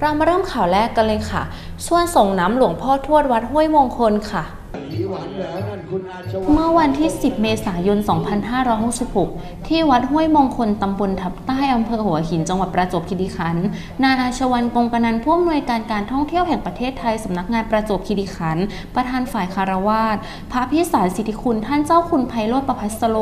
เรามาเริ่มข่าวแรกกันเลยค่ะช่วงส่งน้ำหลวงพ่อทวดวัดห้วยมงคลค่ะ สีหวานเหรอนั่นคุณอาชวเมื่อวันที่ 10 เมษายน 2566 ที่วัดห้วยมงคล ตำบลทับใต้อำเภอหัวหิน จังหวัดประจวบคีรีขันธ์ นายอาชวันกงกนันผู้อำนวยการการท่องเที่ยวแห่งประเทศไทย สำนักงานประจวบคีรีขันธ์ ประธานฝ่ายคารวาสพระพิสารสิทธิคุณท่านเจ้าคุณไพโรธประพัสโล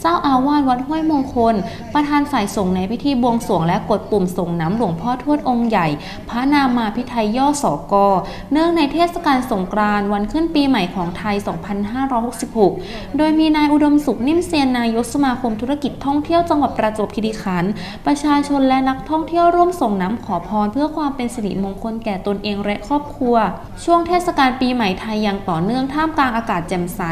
เจ้าอาวาสวัดห้วยมงคล ประธานฝ่ายสงฆ์ในพิธีบวงสรวงและกดปุ่มส่งน้ำหลวงพ่อทวดองค์ใหญ่ พระนามาพิไทยย่อสอกอเนื่องในเทศกาลสงกรานต์วันขึ้นปีใหม่ของไททย 2566 โดยมีนายอุดมสุขนิ่มเซียนนายกสมาคมธุรกิจท่องเที่ยวจังหวัดประจวบคีรีขันธ์ประชาชนและนักท่องเที่ยวร่วมส่งน้ำขอพร เพื่อความเป็นสิริมงคลแก่ตนเองและครอบครัว ช่วงเทศกาลปีใหม่ไทยอย่างต่อเนื่องท่ามกลางอากาศแจ่มใส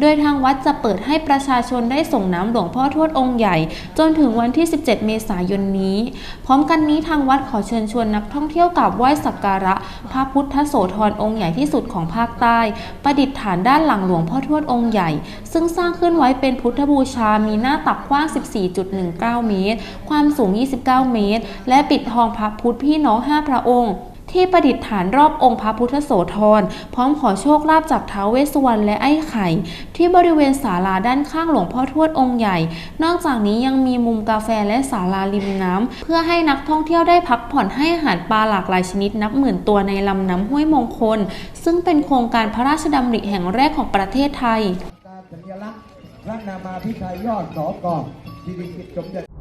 โดยทางวัดจะเปิดให้ประชาชนได้ส่งน้ำหลวงพ่อทวดองค์ใหญ่ จนถึงวันที่ 17 เมษายนนี้ พร้อมกันนี้ทางวัดขอเชิญชวนนักท่องเที่ยวกราบไหว้สักการะ พระพุทธโสธรองค์ใหญ่ที่สุดของภาคใต้ ประดิษฐฐานด้านหลังหลวงพ่อทวดองค์ใหญ่ ซึ่งสร้างขึ้นไว้เป็นพุทธบูชา มีหน้าตักกว้าง 14.19 เมตร ความสูง 29 เมตร และปิดทองพระพุทธพี่น้อง 5 พระองค์ ที่ประดิษฐานรอบองค์พระพุทธโสธรพร้อมขอโชคลาภจากท้าวเวสสวรรณและไอ้ไข่ ที่บริเวณศาลาด้านข้างหลวงพ่อทวดองค์ใหญ่ นอกจากนี้ยังมีมุมกาแฟและศาลาริมน้ำเพื่อให้นักท่องเที่ยวได้พักผ่อนให้อาหารปลาหลากหลายชนิดนับหมื่นตัวในลำน้ำห้วยมงคล ซึ่งเป็นโครงการพระราชดำริแห่งแรกของประเทศไทย การสัญลักษณ์พระนามาพิไทยยอดสอกอสิริกิตสมเด็จ